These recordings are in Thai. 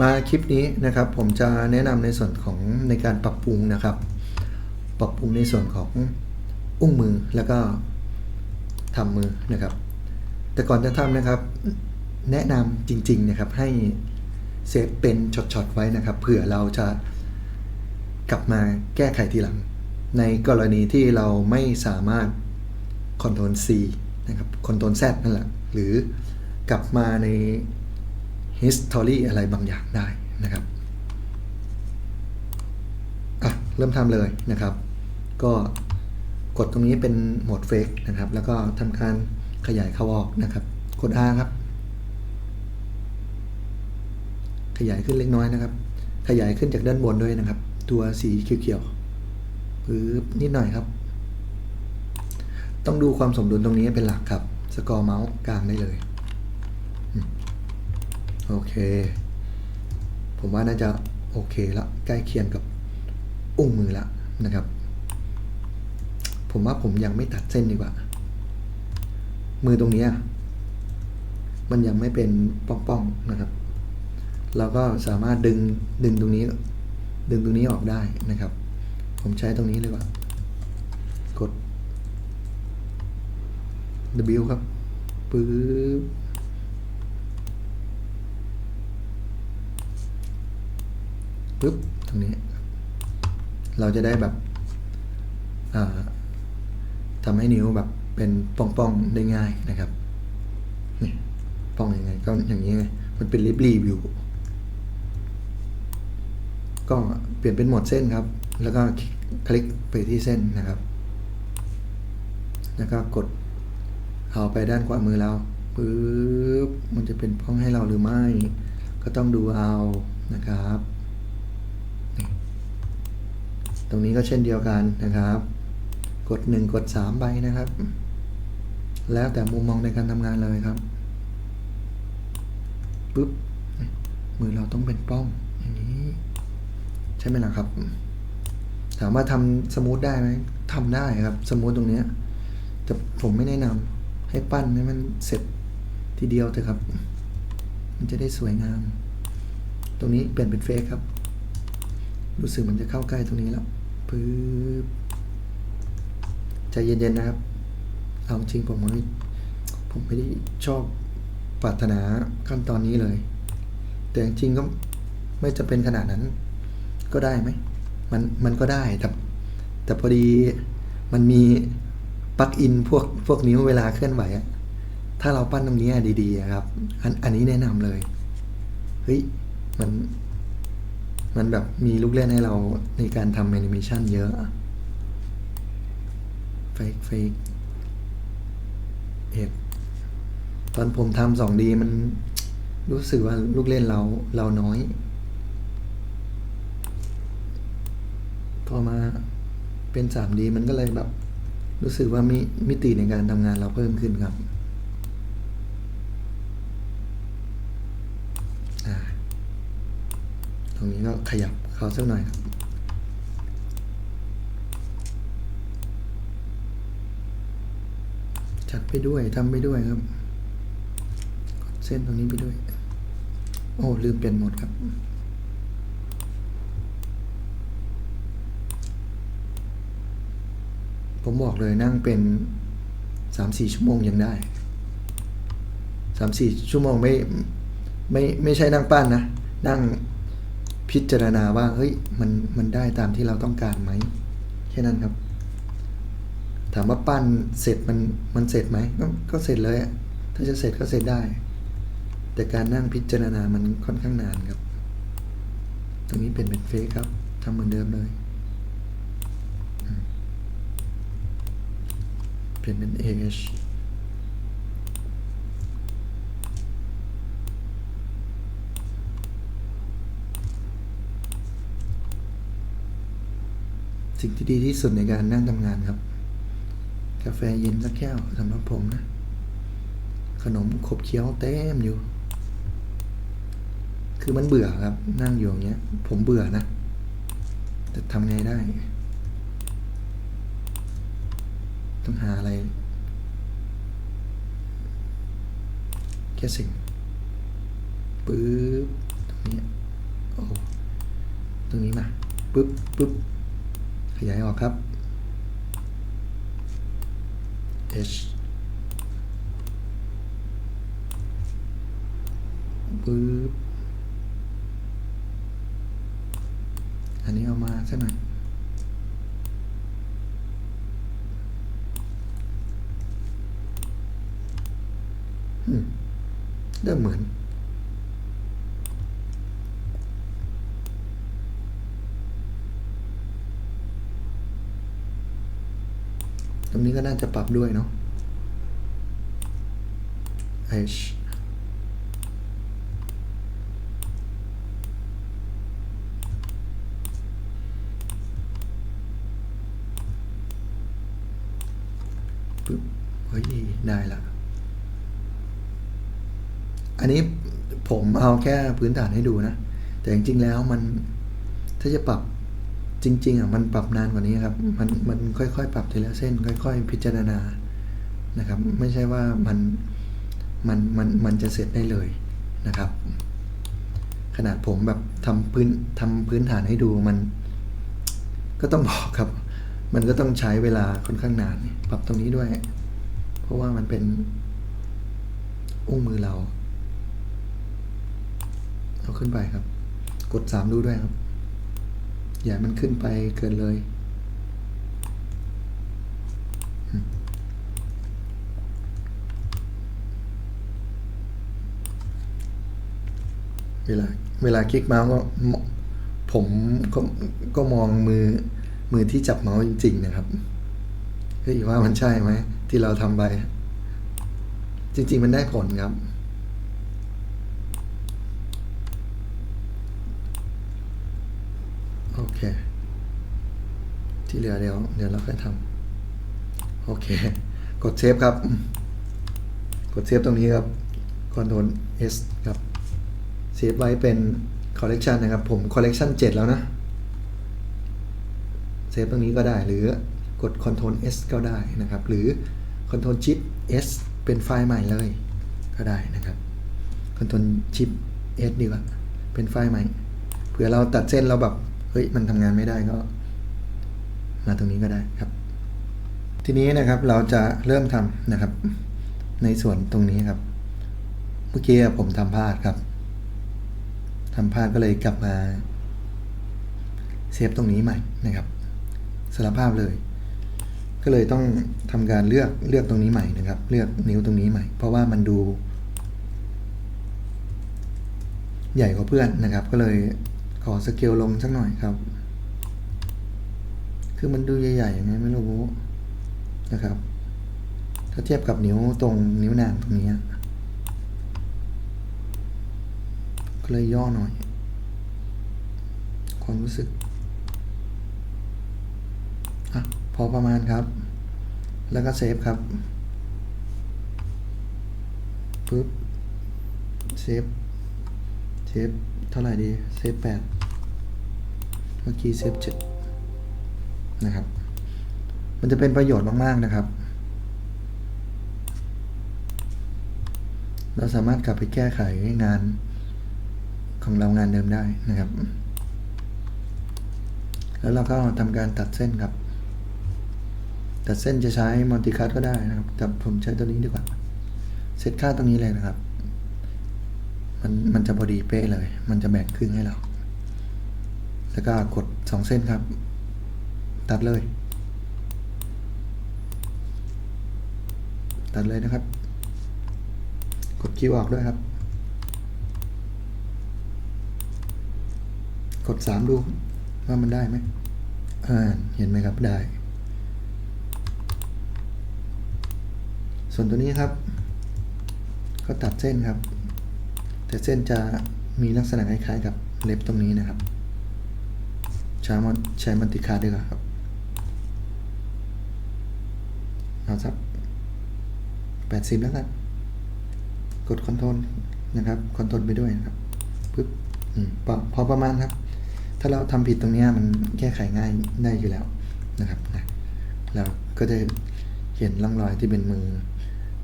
มาคลิปนี้นะครับผมจะแนะนำในส่วนของในการปรับปรุงนะครับ ปรับปรุงในส่วนของอุ้งมือแล้วก็ทำมือนะครับ แต่ก่อนจะทำนะครับ แนะนำจริง ๆนะครับให้เซฟเป็นช็อตๆไว้นะครับเผื่อเราจะกลับมาแก้ไขทีหลัง ในกรณีที่เราไม่สามารถ Ctrl C นะครับ Ctrl Z นั่นแหละหรือกลับมาใน history อะไรบางอย่างได้นะครับอะเริ่มทำเลยนะครับ ก็กดตรงนี้เป็นโหมดเฟกนะครับ แล้วก็ทำการขยายเข้าออกนะครับ กด R ครับ ขยายขึ้นเล็กน้อยนะครับ ขยายขึ้นจากด้านบนด้วยนะครับ ตัวสีเขียวๆปึ๊บนิดหน่อยครับ ต้องดูความสมดุลตรงนี้เป็นหลักครับ สกอร์เมาส์กลางได้เลย โอเค ผมว่าน่าจะโอเคล้วใกล้เคียงกับอุ้งมือล้วนะครับ ผมว่าผมยังไม่ตัดเส้นดีกว่า มือตรงนี้มันยังไม่เป็นป้องๆนะครับ เราก็สามารถดึงดึงตรงนี้ ดึงตรงนี้ออกได้นะครับ ผมใช้ตรงนี้เลยว่ากด W ครับปึ๊บ ปึ๊บตรงนี้ เราจะได้แบบอ่าทำให้นิ้วแบบเป็นป้องๆได้ง่ายนะครับนี่ป้องยังไงก็อย่างนี้ไงมันเป็นลิบรีวิวก็เปลี่ยนเป็นโหมดเส้นครับ แล้วก็คลิกไปที่เส้นนะครับ แล้วก็กดเอาไปด้านขวามือเราปึ๊บมันจะเป็นพ้องให้เราหรือไม่ ก็ต้องดูเอานะครับ ตรงนี้ก็เช่นเดียวกันนะครับ กด 1 กด3ใบนะครับ แล้วแต่มุมมองในการทำงานเลยครับปึ๊บมือเราต้องเป็นป้องอย่างนี้ ใช่ไหมล่ะครับ ถามว่าทำสมูทได้ไหมทำได้ครับ สมูทตรงนี้แต่ผมไม่แนะนำให้ปั้นให้มันเสร็จทีเดียวเถอะครับ มันจะได้สวยงาม ตรงนี้เปลี่ยนเป็นเฟกครับ รู้สึกมันจะเข้าใกล้ตรงนี้แล้วปึ๊บใจเย็นๆนะครับ เอาจริงผมไม่ผมไม่ได้ชอบปรารถนาขั้นตอนนี้เลย แต่จริงๆก็ไม่จะเป็นขนาดนั้น ก็ได้ไหมมันมันก็ได้แต่แต่พอดีมันมีปลั๊กอินพวกพวกนิ้วเวลาเคลื่อนไหวอะถ้าเราปั้นตรงนี้ดีๆครับ อันอันนี้แนะนำเลย เฮ้ย มัน มันแบบมีลูกเล่นให้เราในการทำแอนิเมชันเยอะเฟกเฟกเอกตอนผมทำสองดีมันรู้สึกว่าลูกเล่นเราเราน้อย พอมาเป็น 3D มันก็เลยแบบ รู้สึกว่ามีมิติในการทำงานเราเพิ่มขึ้นครับอ่าต รงนี้ก็ขยับเขาสักหน่อยครับจัดไปด้วยทำไปด้วยครับ เส้นตรงนี้ไปด้วย โอ้ลืมเปลี่ยนโหมดครับผมบอกเลยนั่งเป็นสามสี่ชั่วโมงยังได้สามสี่ชั่วโมงไม่ไม่ไม่ใช่นั่งปั้นนะ นั่ง พิจารณาว่าเฮ้ยมันมันได้ตามที่เราต้องการไหมแค่นั้นครับ ถามว่าปั้นเสร็จมันมันเสร็จไหมก็ก็เสร็จเลยถ้าจะเสร็จก็เสร็จได้ แต่การนั่งพิจารณามันค่อนข้างนานครับ ตรงนี้เป็นเป็นเฟซครับทำเหมือนเดิมเลยเปลี่ยนเป็น AH สิ่งที่ดีที่สุดในการนั่งทำงานครับ กาแฟเย็นสักแก้วสำหรับผมนะ ขนมขบเคี้ยวเต็มอยู่ คือมันเบื่อครับ นั่งอยู่อย่างเงี้ย ผมเบื่อนะ แต่ทำไงได้ ต้องหาอะไรแค่สิ่งปึ๊บตรงนี้โอ้ตรงนี้มาปุ๊บปุ๊บ ยายออกครับ H ปึ๊บอันนี้เอามาสักหน่อยอืมเริ่มเหมือน ตรงนี้ก็น่าจะปรับด้วยเนาะ H ปึ๊บเฮ้ยได้ละ อันนี้ผมเอาแค่พื้นฐานให้ดูนะ แต่จริงๆแล้วมันถ้าจะปรับ จริง ๆอะมันปรับนานกว่านี้ครับ มันมันค่อยๆ ปรับทีละเส้น ค่อย ๆ พิจารณานะครับ ไม่ใช่ว่ามันมันมันมันจะเสร็จได้เลยนะครับ ขนาดผมแบบทำพื้นทำพื้นฐานให้ดูมัน ก็ต้องบอกครับ มันก็ต้องใช้เวลาค่อนข้างนาน ปรับตรงนี้ด้วย เพราะว่ามันเป็นอุ้งมือเราเอาขึ้นไปครับ กดสามดูด้วยครับ อย่ามันขึ้นไปเกินเลย เวลาเวลาคลิกเมาส์ก็ผมก็ก็มองมือมือที่จับเมาส์จริง ๆ นะครับเฮ้ยว่ามันใช่ไหมที่เราทำไป จริง ๆ มันได้ผลครับ โอเค ที่เหลือเดี๋ยวเดี๋ยวเราค่อยทำโอเค กดเซฟครับ กดเซฟตรงนี้ครับ Ctrl S ครับเซฟไว้เป็น Collection นะครับ ผม Collection 7แล้วนะเซฟตรงนี้ก็ได้หรือกด Ctrl S ก็ได้นะครับ หรือ Ctrl Shift S เป็นไฟล์ใหม่เลยก็ได้นะครับ Ctrl Shift S ดีกว่าเป็นไฟล์ใหม่เผื่อเราตัดเส้นเราแบบเฮ้ยมันทำงานไม่ได้ก็ มาตรงนี้ก็ได้ครับ ทีนี้นะครับเราจะเริ่มทำนะครับ ในส่วนตรงนี้ครับ เมื่อกี้ผมทำพลาดครับทำพลาดก็เลยกลับมาเซฟตรงนี้ใหม่นะครับสารภาพเลย ก็เลยต้องทำการเลือกเลือกตรงนี้ใหม่นะครับ เลือกนิ้วตรงนี้ใหม่ เพราะว่ามันดู ใหญ่กว่าเพื่อนนะครับ ก็เลยขอสเกลลงสักหน่อยครับ คือมันดูใหญ่ๆยังไงไม่รู้นะครับ ถ้าเทียบกับนิ้วตรงนิ้วนางตรงนี้ก็เลยย่อหน่อย ความรู้สึกอะพอประมาณครับ แล้วก็เซฟครับปึ๊บเซฟเซฟเท่าไหร่ดีเซฟแปดเมื่อกี้เซฟเจ็ด นะครับ มันจะเป็นประโยชน์มากๆนะครับ เราสามารถกลับไปแก้ไขงานของเรางานเดิมได้นะครับ แล้วเราก็ทำการตัดเส้นครับ ตัดเส้นจะใช้มัลติคัทก็ได้นะครับ แต่ผมใช้ตัวนี้ดีกว่า เซตค่าตรงนี้เลยนะครับ มันมันจะพอดีเป๊ะเลย มันจะแบ่งครึ่งให้เรา แล้วก็กดสองเส้นครับ ตัดเลย ตัดเลยนะครับ กดคิวออกด้วยครับ กดสามดูว่ามันได้ไหมอ่าเห็นไหมครับได้ ส่วนตัวนี้ครับ ก็ตัดเส้นครับ แต่เส้นจะมีลักษณะคล้ายๆกับเล็บตรงนี้นะครับใช้มันใช้มันติคาร์ดด้วยครับ เอาสักแปดสิบแล้วกัน กดคอนโทรลนะครับคอนโทรลไปด้วยนะครับปึ๊บอพอพอประมาณครับ ถ้าเราทำผิดตรงนี้มันแก้ไขง่ายได้อยู่แล้วนะครับนะเราก็จะเห็นร่องรอยที่เป็นมือ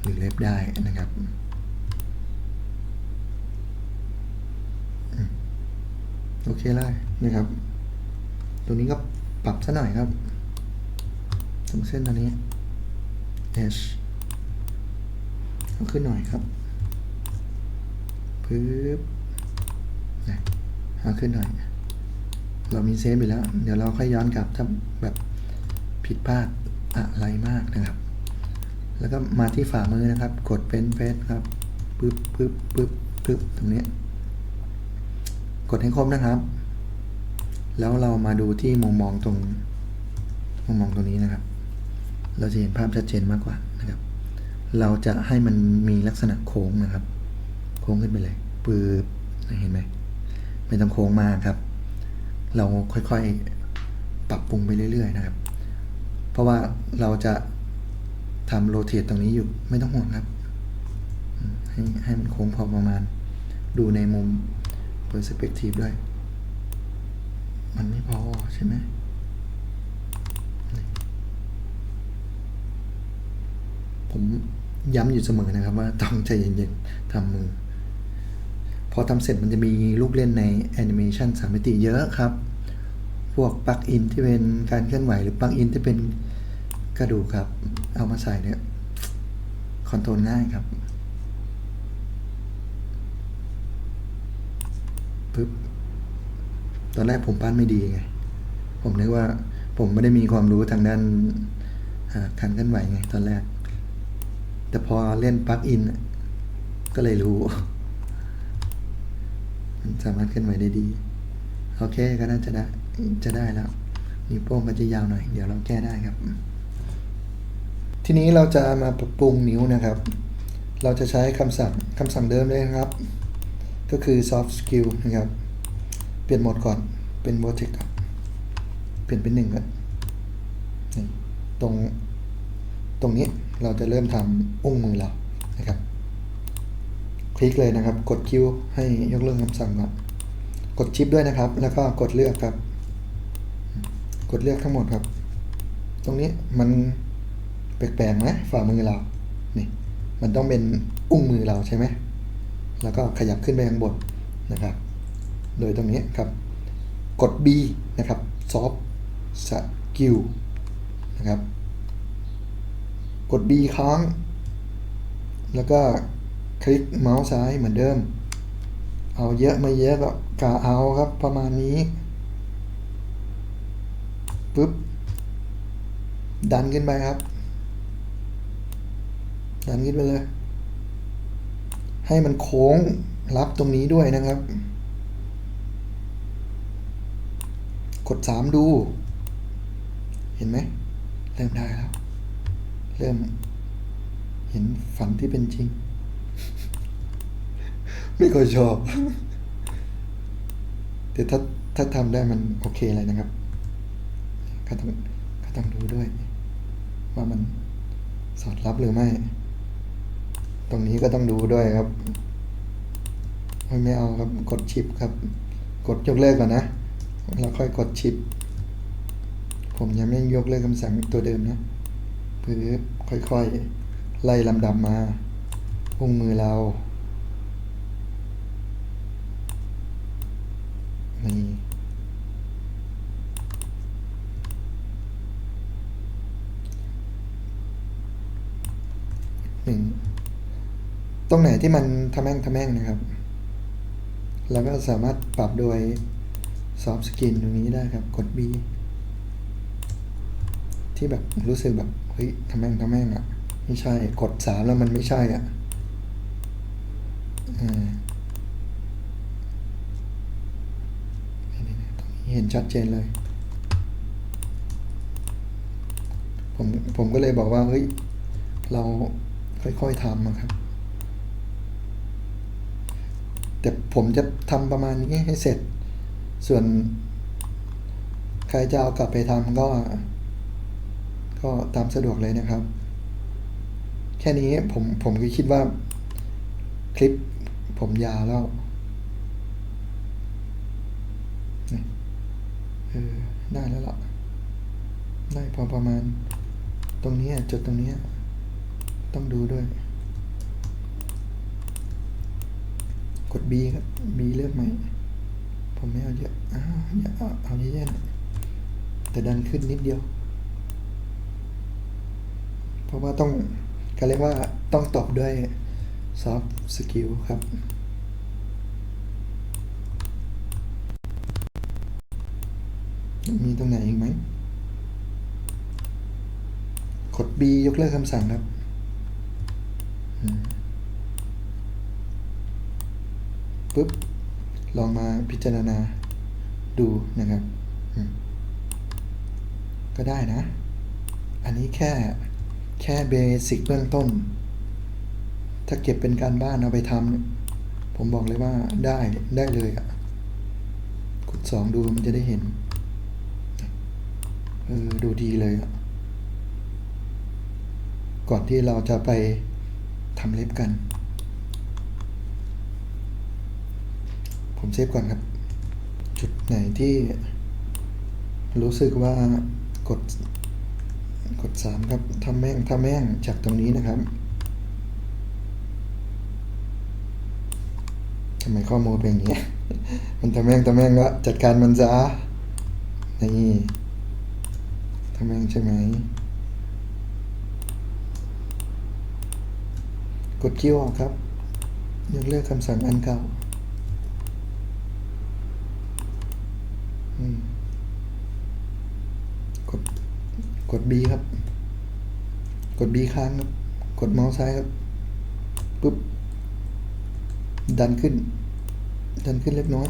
หรือเล็บได้นะครับโอเคเลยนะครับตัวนี้ก็ปรับซะหน่อยครับตรงเส้นตัวนี้ H เอาขึ้นหน่อยครับปึ๊บนะเอาขึ้นหน่อย เรามีเซฟอยู่แล้ว เดี๋ยวเราค่อยย้อนกลับถ้าแบบผิดพลาดอะไรมากนะครับ แล้วก็มาที่ฝ่ามือนะครับ กดเป็นเฟสครับปึ๊บปึ๊บปึ๊บปึ๊บตรงนี้ กดให้ครบนะครับ แล้วเรามาดูที่มุมมองตรงมุมมองตรงนี้นะครับ เราจะเห็นภาพชัดเจนมากกว่านะครับ เราจะให้มันมีลักษณะโค้งนะครับ โค้งขึ้นไปเลยปืบเห็นไหมไม่ต้องโค้งมากครับ เราค่อยๆ ปรับปรุงไปเรื่อย ๆ นะครับ เพราะว่าเราจะทำโรเตทตรงนี้อยู่ไม่ต้องห่วงครับ ให้ให้มันโค้งพอประมาณ ดูในมุม perspective ด้วย มันไม่พอใช่ไหมนี่ ผมย้ำอยู่เสมอนะครับ ว่าต้องใจเย็นๆทำมือ พอทำเสร็จมันจะมีลูกเล่นในแอนิเมชันสามมิติเยอะครับ พวกปลั๊กอินที่เป็นการเคลื่อนไหวหรือปลั๊กอินที่เป็นกระดูกครับ เอามาใส่เนี่ยคอนโทรลง่ายครับปึ๊บตอนแรกผมปั้นไม่ดีไง ผมนึกว่าผมไม่ได้มีความรู้ทางด้านการเคลื่อนไหวไงตอนแรก แต่พอเล่นปลั๊กอินก็เลยรู้ มันสามารถเคลื่อนไหวได้ดี โอเคก็น่าจะได้จะได้แล้วนิ้วโป้งก็จะยาวหน่อย เดี๋ยวเราแก้ได้ครับ ทีนี้เราจะมาปรับปรุงนิ้วนะครับ เราจะใช้คำสั่งคำสั่งเดิมเลยนะครับ ก็คือ soft skill นะครับ เปลี่ยนโหมดก่อนเป็น vortex เปลี่ยนเป็นหนึ่งครับนี่ตรงตรงนี้ เราจะเริ่มทำอุ้งมือเรานะครับ คลิกเลยนะครับ กดคิวให้ยกเลิกคำสั่งก่อนกดชิปด้วยนะครับ แล้วก็กดเลือกครับ กดเลือกทั้งหมดครับ ตรงนี้มันแปลกๆไหมฝ่ามือเรา นี่ มันต้องเป็นอุ้งมือเราใช่ไหม แล้วก็ขยับขึ้นไปข้างบนนะครับ โดยตรงนี้ครับ กด B นะครับ soft skill นะครับ กด B ค้าง แล้วก็คลิกเมาส์ซ้ายเหมือนเดิม เอาเยอะไม่เยอะก็กะเอาครับประมาณนี้ปุ๊บ ดันขึ้นไปครับ ดันขึ้นไปเลย ให้มันโค้งรับตรงนี้ด้วยนะครับ กด 3 ดู เห็นไหมเริ่มได้แล้ว เริ่มเห็นฝันที่เป็นจริง ไม่ค่อยชอบ แต่ถ้าถ้าทำได้มันโอเคเลยนะครับก็ต้องก็ต้องดูด้วย ว่ามันสอดรับหรือไม่ ตรงนี้ก็ต้องดูด้วยครับไม่ไม่เอาครับ กดชิปครับ กดยกเลิกก่อนนะ แล้วค่อยกดชิป ผมยังไม่ยกเลิกคำสั่งตัวเดิมนะ พื่อค่อยๆ ไล่ลำดับมาอุ้งมือเรานี่หนึ่งตรงไหนที่มันทำแม่งทำแม่งนะครับแล้วก็สามารถปรับโดย soft skin ตรงนี้ได้ครับ กด B ที่แบบรู้สึกแบบ เฮ้ยทำแม่งทำแม่งอะ ไม่ใช่ กดสามแล้วมันไม่ใช่อะอ่าเห็นชัดเจนเลย ผมผมก็เลยบอกว่า เฮ้ย เราค่อยๆทำอะครับ แต่ผมจะทำประมาณนี้ให้เสร็จ ส่วน ใครจะเอากลับไปทำก็ ก็ตามสะดวกเลยนะครับ แค่นี้ผมผมก็คิดว่า คลิปผมยาวแล้วเออได้แล้วล่ะ ได้พอประมาณ ตรงนี้จุดตรงนี้ ต้องดูด้วย กด B ครับ B เลือกใหม่ผมไม่เอาเยอะอ้าวอย่าเอาเอาเยอะๆแต่ดันขึ้นนิดเดียว เพราะว่าต้องเขาเรียกว่าต้องตอบด้วย soft skill ครับ มีตรงไหนอีกไหมกด B ยกเลิกคำสั่งครับ ปุ๊บ ลองมาพิจารณาดูนะครับ ก็ได้นะ อันนี้แค่ แค่เบสิกเบื้องต้น ถ้าเก็บเป็นการบ้านเอาไปทำผมบอกเลยว่าได้ได้เลยอะ่ะกดสองดูมันจะได้เห็น เออ ดูดีเลยอะก่อนที่เราจะไปทำเล็บกัน ผมเซฟก่อนครับ จุดไหนที่รู้สึกว่ากด กดสามครับทำแม่งทำแม่งจากตรงนี้นะครับทำไมข้อมูลเป็นอย่างนี้ มันทำแม่งทำแม่งก็จัดการมันซะนี่ทำแม่งใช่ไหม กดคิวออกครับยกเลิกคำสั่งอันเก่าอืมกด กด B ครับ กด B ค้างครับ กดเมาส์ซ้ายครับปุ๊บ ดันขึ้น ดันขึ้นเล็กน้อย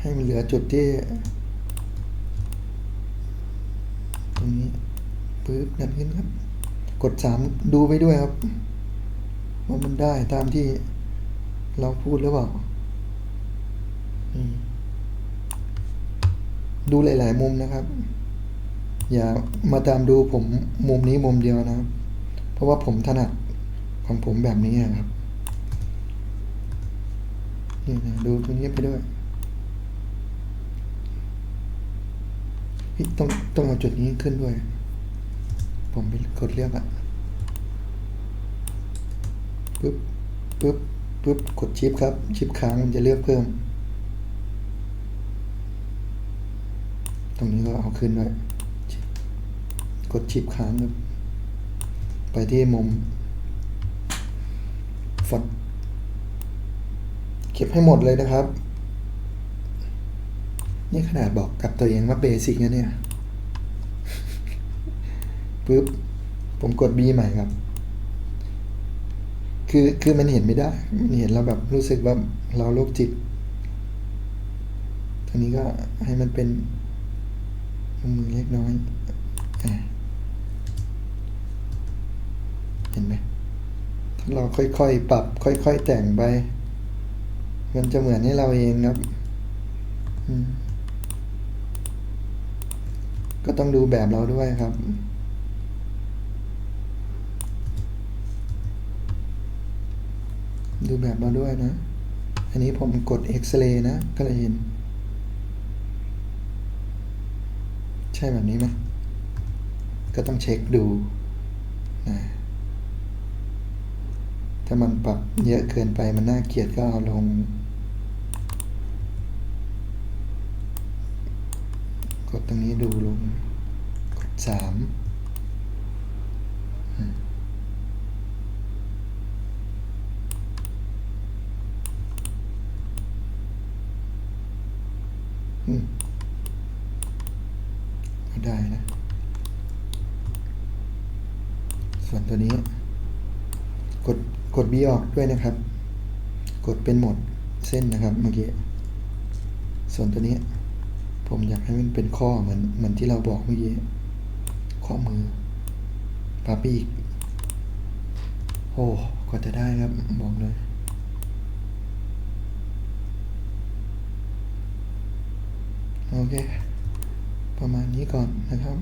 ให้มันเหลือจุดที่ ตรงนี้ปุ๊บดันขึ้นครับ กดสามดูไปด้วยครับ ว่ามันได้ตามที่เราพูดหรือเปล่าดูหลาย ๆ มุมนะครับ อย่ามาตามดูผมมุมนี้มุมเดียวนะครับ เพราะว่าผมถนัดของผมแบบนี้ครับนี่นะดูตรงนี้ไปด้วยพี่ต้องต้องเอาจุดนี้ขึ้นด้วย ผมไปกดเลือกอะปึ๊บปึ๊บปึ๊บกดชิปครับ ชิปค้างมันจะเลือกเพิ่ม ตรงนี้ก็เอาขึ้นด้วย กดชิปค้างครับ ไปที่มุมฟอนต์เก็บให้หมดเลยนะครับ นี่ขนาดบอกกับตัวเองว่าเบสิกนะเนี่ยปุ๊บผมกด B ใหม่ครับ คือ คือมันเห็นไม่ได้ มันเห็นแล้วแบบรู้สึกว่าเราโรคจิตทีนี้ก็ให้มันเป็นมือเล็กน้อยอ่า ห็นไหมถ้าเราค่อยๆ ปรับ ค่อย ๆ แต่งไป มันจะเหมือนให้เราเองครับ ก็ต้องดูแบบเราด้วยครับดูแบบเราด้วยนะ อันนี้ผมกดเอ็กซเรย์นะ ก็เลยเห็น ใช่แบบนี้ไหมก็ต้องเช็คดูนะ ถ้ามันปรับเยอะเกินไปมันน่าเกลียดก็เอาลง กดตรงนี้ดูลง กดสามอืมอืมก็ได้นะ ส่วนตัวนี้ กด กด B ออกด้วยนะครับ กดเป็นหมดเส้นนะครับเมื่อกี้ ส่วนตัวนี้ ผมอยากให้มันเป็นข้อเหมือนเหมือนที่เราบอกเมื่อกี้ ข้อมือปาปีกโอ้กว่าจะได้ครับบอกเลยโอเค ประมาณนี้ก่อนนะครับ